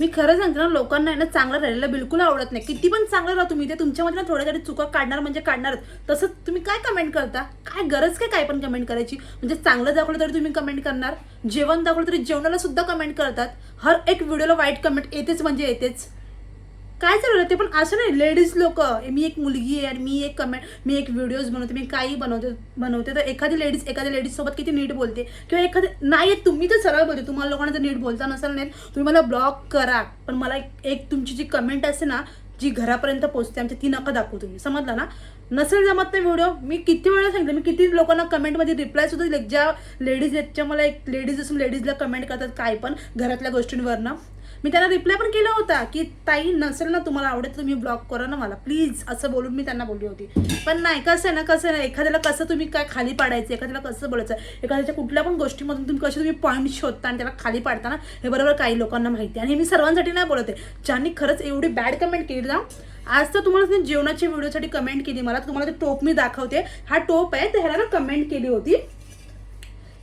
मी खरं सांगते ना लोकांना आहे ना चांगलं राहिलेलं बिलकुल आवडत नाही. किती पण चांगलं राहा तुम्ही ते तुमच्यामध्ये ना थोड्या तरी चुका काढणार म्हणजे काढणारच. तसंच तुम्ही काय कमेंट करता? काय गरज काय काय पण कमेंट करायची? म्हणजे चांगलं दाखवलं तरी तुम्ही कमेंट करणार. जेवण दाखवलं तरी जेवणाला सुद्धा कमेंट करतात. हर एक व्हिडिओला वाईट कमेंट येतेच म्हणजे येतेच. काय चालू ते पण असं नाही लेडीज लोक. मी एक मुलगी आहे आणि मी एक कमेंट मी एक व्हिडिओज बनवते मी काही बनवते बनवते. तर एखादी लेडीज एखाद्या लेडीज सोबत किती नीट बोलते? किंवा एखादी नाही येत, तुम्ही तर सरळ बोलते. तुम्हाला लोकांना जर नीट बोलता नसेल नाही तुम्ही मला ब्लॉक करा. पण मला एक एक तुमची जी कमेंट असते ना जी घरापर्यंत पोहोचते आमच्या ती नका दाखवू तुम्ही. समजलं ना? नसेल जमत नाही व्हिडिओ मी किती वेळा सांगितलं मी किती लोकांना कमेंटमध्ये रिप्लाय सुद्धा दिले. ज्या लेडीज आहेत ज्या मला एक लेडीज असून लेडीजला कमेंट करतात काय पण घरातल्या गोष्टींवरनं मी त्यांना रिप्लाय पण केला होता की ताई नसेल ना तुम्हाला आवडत तुम्ही ब्लॉक करा ना मला प्लीज असं बोलून मी त्यांना बोलली होती. पण नाही कसं आहे ना कसं आहे ना एखाद्याला कसं तुम्ही काय खाली पाडायचं एखाद्याला कसं बोलायचं एखाद्याच्या कुठल्या पण गोष्टीमधून तुम्ही कसे तुम्ही पॉईंट शोधता आणि त्याला खाली पाडता ना हे बरोबर काही लोकांना माहिती आहे. आणि हे मी सर्वांसाठी नाही बोलत आहे. ज्यांनी खरंच एवढी बॅड कमेंट केली ना आज तर तुम्हाला जेवणाच्या व्हिडिओसाठी कमेंट केली. मला तुम्हाला ते टोप मी दाखवते. हा टोप आहे तर ह्याला ना कमेंट केली होती.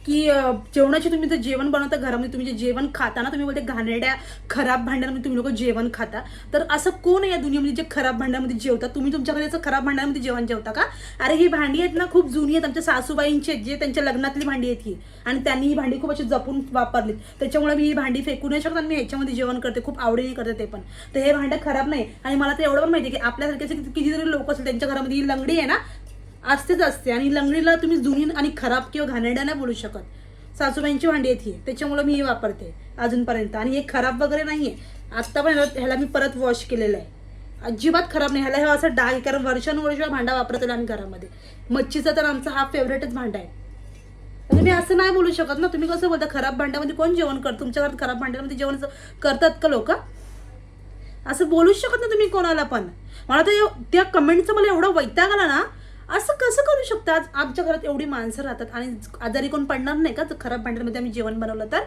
की जेवणाची जेवणाचे तुम्ही जर जेवण बनवता घरामध्ये तुम्ही जे जेवण खाता ना तुम्ही बोलते घाणेरड्या खराब भांड्यांमध्ये तुम्ही लोक जेवण खाता. तर असं कोण आहे या दुनियामध्ये जे खराब भांड्यामध्ये जेवतात? तुम्ही तुमच्या घरी असं खराब भांड्यामध्ये जेवण जेवता का? अरे ही भांडी आहेत ना खूप जुनी आहेत. आमच्या सासूबाईंची आहेत जे त्यांच्या लग्नातली भांडी आहेत ही. आणि त्यांनी ही भांडी खूप अशी जपून वापरली त्याच्यामुळे मी ही भांडी फेकू नाही शकत आणि मी ह्याच्यामध्ये जेवण करते. खूप आवडीने करते ते पण. तर हे भांडं खराब नाही. आणि मला तर एवढं पण माहिती आहे की आपल्यासारखे कितीतरी लोक असतील त्यांच्या घरामध्ये ही लंगडी आहे ना असतेच असते. आणि लंगडीला तुम्ही जुनी आणि खराब किंवा घाणेरड्या नाही बोलू शकत. सासूबाईंची भांडी आहेत ही. त्याच्यामुळे मी हे वापरते अजूनपर्यंत. आणि हे खराब वगैरे नाही आहे आत्ता पण ह्याला मी परत वॉश केलेलं आहे. अजिबात खराब नाही. ह्याला हे असं डाग कारण वर्षानुवर्ष भांडा वापरतो आम्ही घरामध्ये. मच्छीचा तर आमचा हा फेवरेटच भांडा आहे. म्हणजे तुम्ही असं नाही बोलू शकत ना. तुम्ही कसं बोलता खराब भांड्यामध्ये कोण जेवण करतं? तुमच्या घरात खराब भांड्यामध्ये जेवण करतात का लोक? असं बोलूच शकत ना तुम्ही कोणाला पण. मला तर त्या कमेंटचं मला एवढं वैताग आला ना कसं आमच्या घरात एवढी माणसं राहतात आणि आजारी कोण पडणार नाही का? खराब भांड्यामध्ये आम्ही जेवण बनवलं तर?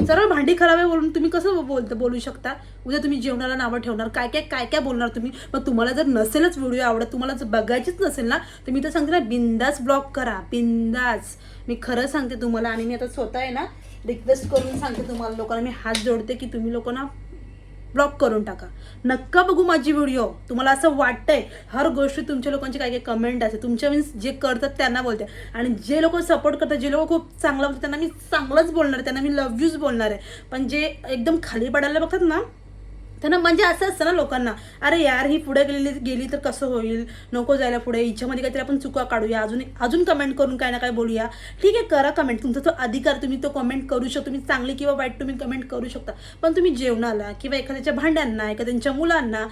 सरळ भांडी खराब आहे बोलून तुम्ही कसं बोलत बोलू शकता? उद्या तुम्ही जेवणाला नावं ठेवणार काय काय काय काय बोलणार तुम्ही? मग तुम्हाला जर नसेलच व्हिडिओ आवडत तुम्हाला जर बघायचीच नसेल ना तर मी तर सांगते ना बिंदास ब्लॉक करा बिंदास. मी खरं सांगते तुम्हाला आणि मी आता स्वतः आहे ना रिक्वेस्ट करून सांगते तुम्हाला लोकांना मी हात जोडते की तुम्ही लोकांना ब्लॉक करून टाका. नक्का बघू माझी व्हिडिओ. तुम्हाला असं वाटतंय हर गोष्टी तुमच्या लोकांची काही काही कमेंट असते तुमच्या मीन्स जे करतात त्यांना बोलते. आणि जे लोक सपोर्ट करतात जे लोक खूप चांगलं बोलतात त्यांना मी चांगलंच बोलणार आहे. त्यांना मी लव्ह यूज बोलणार आहे. पण जे एकदम खाली पडायला बघतात ना त्यांना म्हणजे असं असतं ना लोकांना. अरे यार ही पुढे गेलेली गेली तर कसं होईल? नको जायला पुढे. इच्छामध्ये काहीतरी आपण चुका काढूया. अजून अजून कमेंट करून काय ना काय बोलूया. ठीक आहे करा कमेंट तुमचा तो अधिकार तुम्ही तो कमेंट करू शकता. तुम्ही चांगली किंवा वाईट तुम्ही कमेंट करू शकता. पण तुम्ही जेवणाला किंवा एखाद्याच्या भांड्यांना एखाद्याच्या मुलांना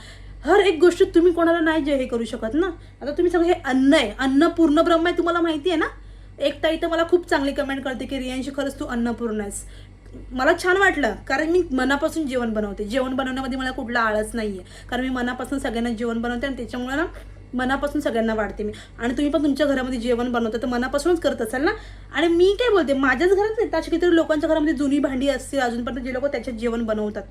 हर एक गोष्ट तुम्ही कोणाला नाही जे हे करू शकत ना? आता तुम्ही सांगा हे अन्न आहे. अन्न पूर्ण ब्रह्म आहे तुम्हाला माहिती आहे ना? एक ताई तर मला खूप चांगली कमेंट करते की रियांशी खरंच तू अन्नपूर्ण आहेस. मला छान वाटलं कारण मी मनापासून जेवण बनवते. जेवण बनवण्यामध्ये मला कुठला आळस नाही आहे कारण मी मनापासून सगळ्यांना जेवण बनवते आणि त्याच्यामुळे ना मनापासून सगळ्यांना वाढते मी. आणि तुम्ही पण तुमच्या घरामध्ये जेवण बनवता तर मनापासूनच करत असाल ना? आणि मी काय बोलते माझ्याच घरात नाही तशी कितीतरी लोकांच्या घरामध्ये जुनी भांडी असतील अजूनपर्यंत जे लोक त्याच्यात जेवण बनवतात.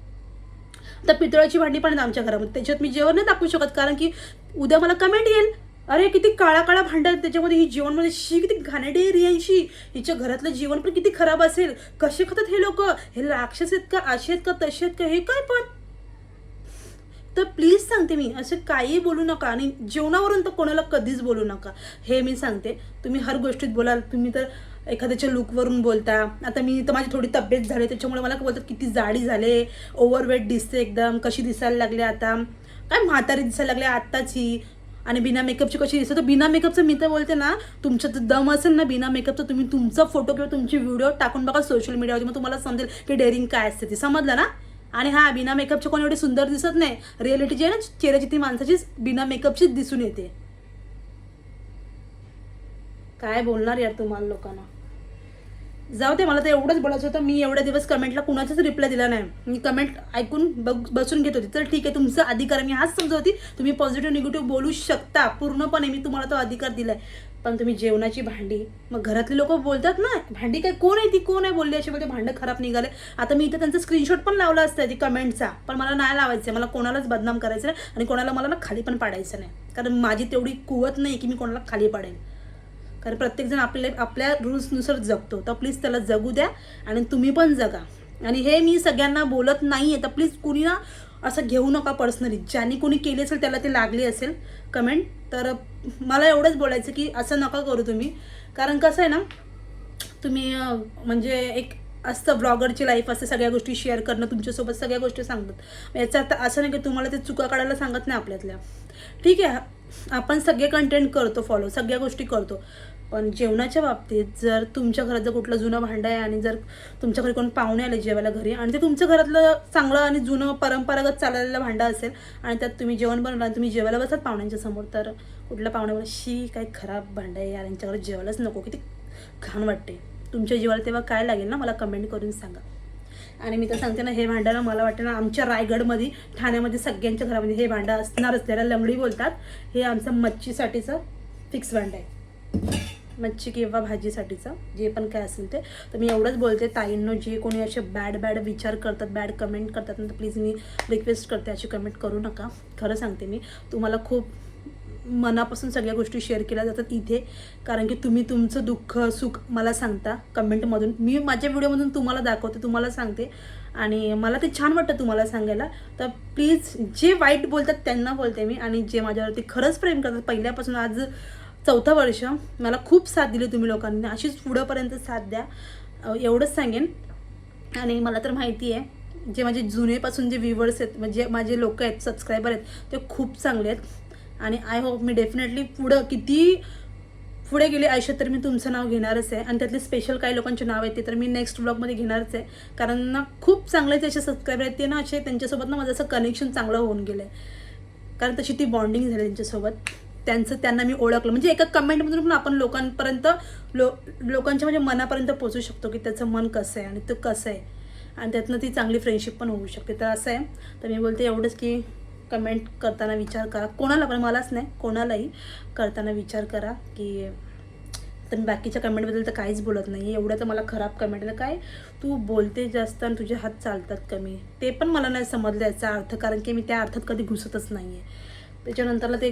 तर पितळाची भांडी पण आमच्या घरामध्ये. त्याच्यात मी जेवण नाही दाखवू शकत कारण की उद्या मला कमेंट येईल. अरे किती काळा काळा भांड त्याच्यामध्ये. ही जेवणमध्ये शी किती घाणेडी रियांशी. हिच्या घरातलं जीवन पण किती खराब असेल. कसे खातात हे लोक? हे राक्षस आहेत का? असे आहेत का? तसे आहेत का? हे काय पण. तर प्लीज सांगते मी असं काही बोलू नका आणि जेवणावरून तर कोणाला कधीच बोलू नका. हे मी सांगते तुम्ही हर गोष्टीत बोलाल. तुम्ही तर एखाद्याच्या लुकवरून बोलता. आता मी तर माझी थोडी तब्येत झाली त्याच्यामुळे मला बोलतात किती जाडी झाले. ओव्हरवेट दिसते एकदम. कशी दिसायला लागले आता? काय म्हातारी दिसायला लागले आत्ताची. आणि बिना मेकअपची कशी दिसते? तर बिना मेकअपचं मी तर बोलते ना तुमचं तर दम असेल ना बिना मेकअपचं तुम्ही तुमचा फोटो किंवा तुमची व्हिडिओ टाकून बघा सोशल मीडियावरती मग तुम्हाला समजेल की डेअरिंग काय असते ती. समजलं ना? आणि हा बिना मेकअपचे कोण एवढे सुंदर दिसत नाही. रिअलिटी जी आहे ना चेहऱ्याची ती माणसाचीच बिना मेकअपचीच दिसून येते. काय बोलणार यार तुम्हाला लोकांना? जाऊ दे मला तर एवढंच बोलायचं होतं. मी एवढ्या दिवस कमेंटला कुणाचाच रिप्लाय दिला नाही. मी कमेंट ऐकून बघ बसून घेत होती. तर ठीक आहे तुमचा अधिकार मी हाच समजवती तुम्ही पॉझिटिव्ह निगेटिव्ह बोलू शकता. पूर्णपणे मी तुम्हाला तो अधिकार दिलाय. पण तुम्ही जेवणाची भांडी मग घरातले लोक बोलतात ना भांडी काय कोण आहे ती? कोण आहे बोलली? अशी म्हणजे भांडं खराब निघाले. आता मी इथे त्यांचा स्क्रीनशॉट पण लावला असतं ती कमेंटचा पण मला नाही लावायचं मला कोणालाच बदनाम करायचं नाही आणि कोणाला मला ना खाली पण पाडायचं नाही. कारण माझी तेवढी कुवत नाही की मी कोणाला खाली पाडेल कारण प्रत्येकजण आपल्या आपल्या रूल्सनुसार जगतो. तर प्लीज त्याला जगू द्या आणि तुम्ही पण जगा. आणि हे मी सगळ्यांना बोलत नाही आहे तर प्लीज कुणी ना असं घेऊ नका पर्सनली ज्यांनी कोणी केली असेल त्याला ते लागली असेल. कमेंट तर मला एवढंच बोलायचं की असं नका करू तुम्ही. कारण कसं आहे ना तुम्ही म्हणजे एक असतं ब्लॉगरची लाईफ असते सगळ्या गोष्टी शेअर करणं तुमच्यासोबत सगळ्या गोष्टी सांगतात. याचा अर्थ असं नाही की तुम्हाला ते चुका काढायला सांगत नाही आपल्यातल्या. ठीक आहे आपण सगळे कंटेंट करतो फॉलो सगळ्या गोष्टी करतो. पण जेवणाच्या बाबतीत जर तुमच्या घरात जर कुठलं जुनं भांडं आहे आणि जर तुमच्या घरी कोण पाहुणे आले जेवायला घरी आणि ते तुमचं घरातलं चांगलं आणि जुनं परंपरागत चाललेलं भांडं असेल आणि त्यात तुम्ही जेवण बनवलं आणि तुम्ही जेवायला बसत पाहुण्यांच्या समोर तर कुठल्या पाहुण्यावर शी काय खराब भांडं आहे यार यांच्याकडे जेवायलाच नको किती घाण वाटते. तुमच्या जीवाला तेव्हा काय लागेल ना मला कमेंट करून सांगा. आणि मी तर सांगते ना हे भांडं ना मला वाटतं ना आमच्या रायगडमध्ये ठाण्यामध्ये सगळ्यांच्या घरामध्ये हे भांडं असणारच त्याला लंगडी बोलतात. हे आमचं मच्छीसाठीचं फिक्स भांडं आहे. मच्छी किंवा भाजीसाठीचं जे पण काय असेल ते. तर मी एवढंच बोलते ताईंनो जे कोणी असे बॅड बॅड विचार करतात बॅड कमेंट करतात ना तर प्लीज मी रिक्वेस्ट करते अशी कमेंट करू नका. खरं सांगते मी तुम्हाला खूप मनापासून सगळ्या गोष्टी शेअर केल्या जातात इथे. कारण की तुम्ही तुमचं दुःख सुख मला सांगता कमेंटमधून मी माझ्या व्हिडिओमधून तुम्हाला दाखवते तुम्हाला सांगते. आणि मला ते छान वाटतं तुम्हाला सांगायला. तर प्लीज जे वाईट बोलतात त्यांना बोलते मी. आणि जे माझ्यावरती खरंच प्रेम करतात पहिल्यापासून आज चौथं वर्ष मला खूप साथ दिली तुम्ही लोकांनी. अशीच पुढंपर्यंत साथ द्या. एवढंच सांगेन. आणि मला तर माहिती आहे जे माझे जुनेपासून जे व्ह्युअर्स आहेत म्हणजे माझे लोक आहेत सबस्क्रायबर आहेत ते खूप चांगले आहेत. आणि आय होप मी डेफिनेटली पुढं किती पुढे गेले आयुष्यात तर मी तुमचं नाव घेणारच आहे. आणि त्यातले स्पेशल काही लोकांचे नाव आहेत ते तर मी नेक्स्ट ब्लॉगमध्ये घेणारच आहे. कारण ना खूप चांगले ते असे सबस्क्रायबर आहेत ते ना असे त्यांच्यासोबत ना माझं असं कनेक्शन चांगलं होऊन गेलं आहे कारण तशी ती बॉन्डिंग झाली त्यांच्यासोबत. त्यांचं त्यांना मी ओळखलं. म्हणजे एका कमेंटमधून पण आपण लोकांपर्यंत लो लोकांच्या म्हणजे मनापर्यंत पोचू शकतो की त्याचं मन कसं आहे आणि तो कसं आहे. आणि त्यातनं ती चांगली फ्रेंडशिप पण होऊ शकते. तर असं आहे. तर मी बोलते एवढंच की कमेंट करताना विचार करा. कोणाला पण मलाच नाही कोणालाही करताना विचार करा की तर मी बाकीच्या कमेंटबद्दल तर काहीच बोलत नाही एवढं तर मला खराब कमेंट आहे. काय? तू बोलते जास्त आणि तुझे हात चालतात कमी. ते पण मला नाही समजलं याचा अर्थ. कारण की मी त्या अर्थात कधी घुसतच नाही आहे त्याच्यानंतरला ते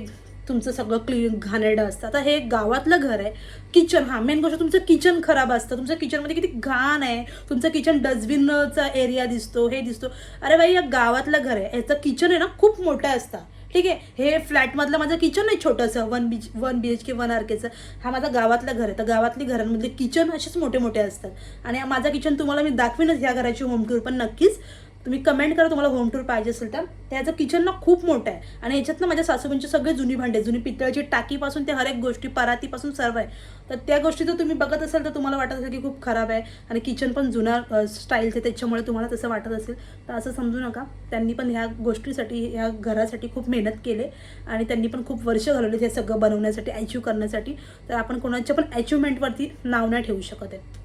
तुमचं सगळं क्लीन घाणेरडं असतं. आता हे गावातलं घर आहे. किचन हा मेन गोष्ट तुमचं किचन खराब असतं. तुमच्या किचनमध्ये किती घाण आहे. तुमचं किचन डस्टबिनचा एरिया दिसतो हे दिसतो. अरे बाई या गावातलं घर आहे. याचं किचन आहे ना खूप मोठं असतं. ठीक आहे? हे फ्लॅटमधलं माझं किचन आहे छोटंसं one B H one B H K one R केचं हा माझा गावातलं घर आहे. तर गावातली घरांमधले किचन असेच मोठे मोठे असतात. आणि माझं किचन तुम्हाला मी दाखवीनच ह्या घराची होम टूर पण नक्कीच तुम्ही कमेंट करा तुम्हाला होम टूर पाहिजे असेल तर. त्याचं किचन ना खूप मोठं आहे. आणि याच्यात ना माझ्या सासूबाईंची सगळे जुनी भांडे जुनी पितळची टाकीपासून ते हर एक गोष्टी परातीपासून सर्व आहे. तर त्या गोष्टी जर तुम्ही बघत असाल तर तुम्हाला वाटत असेल की खूप खराब आहे. आणि किचन पण जुना स्टाईलचे त्याच्यामुळे तुम्हाला तसं वाटत असेल. तर असं समजू नका. त्यांनी पण ह्या गोष्टीसाठी ह्या घरासाठी खूप मेहनत केले. आणि त्यांनी पण खूप वर्ष घालवले हे सगळं बनवण्यासाठी अचीव करण्यासाठी. तर आपण कोणाच्या पण अचिव्हमेंटवरती नाव नाही ठेवू शकत आहे.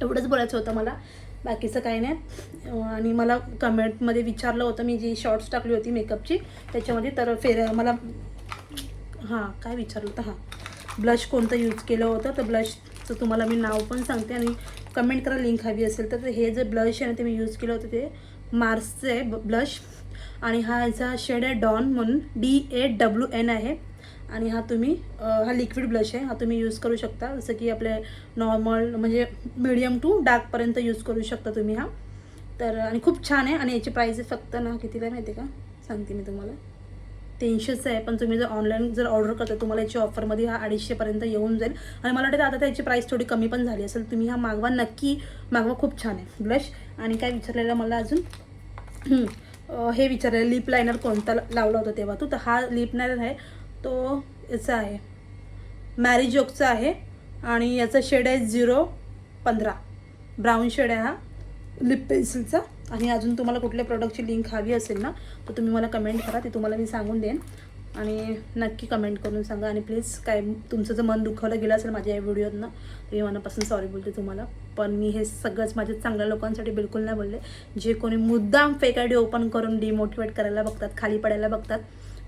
एवढंच बोलायचं होतं मला. बाकीचं काही नाही. आणि मला कमेंटमध्ये विचारलं होतं मी जी शॉर्ट्स टाकली होती मेकअपची त्याच्यामध्ये तर फेर मला हां काय विचारलं होतं? हां. ब्लश कोणतं यूज केलं होतं? तर ब्लशचं तुम्हाला मी नाव पण सांगते आणि कमेंट करा लिंक हवी असेल तर. हे जे ब्लश आहे ना ते मी यूज केलं होतं ते मार्सचं आहे ब्लश आणि हा याचा शेड आहे डॉन म्हणून डी ए डब्ल्यू एन आहे. आणि हा तुम्ही हा लिक्विड ब्लश आहे. हा तुम्ही यूज करू शकता. जसं की आपले नॉर्मल म्हणजे मिडियम टू डार्कपर्यंत यूज करू शकता तुम्ही हा. तर आणि खूप छान आहे. आणि याची प्राईस फक्त ना कितीला माहिती आहे का? सांगते मी तुम्हाला. तीनशेच आहे. पण तुम्ही जर ऑनलाईन जर ऑर्डर करता तुम्हाला याची ऑफरमध्ये हा अडीचशेपर्यंत येऊन जाईल. आणि मला वाटतं आता त्याची प्राईस थोडी कमी पण झाली असेल. तुम्ही हा मागवा नक्की. मागवा खूप छान आहे ब्लश आणि काय विचारलेलं मला अजून? हे विचारलेलं लिप लायनर कोणता लावला होता तेव्हा? तू तर हा लिप लायनर आहे. तो याचा आहे. मॅरिजोकचा आहे आणि याचा शेड आहे झिरो पंधरा. ब्राऊन शेड आहे हा लिप पेन्सिलचा आणि अजून तुम्हाला कुठल्या प्रोडक्टची लिंक हवी असेल ना तर तुम्ही मला कमेंट करा ते तुम्हाला मी सांगून देईन. आणि नक्की कमेंट करून सांगा. आणि प्लीज काय तुमचं जर मन दुखावलं गेलं असेल माझ्या या व्हिडिओतनं तर मी मनापासून सॉरी बोलते तुम्हाला. पण मी हे सगळंच माझ्या चांगल्या लोकांसाठी बिलकुल नाही बोलले. जे कोणी मुद्दाम फेक आय डी ओपन करून डिमोटिवेट करायला बघतात खाली पडायला बघतात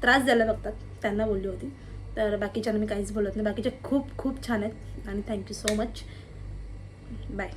त्रास द्यायला बघतात त्यांना बोलली होती. तर बाकीच्यांना मी काहीच बोलत नाही. बाकीचे खूप खूप छान आहेत. आणि थँक्यू सो मच बाय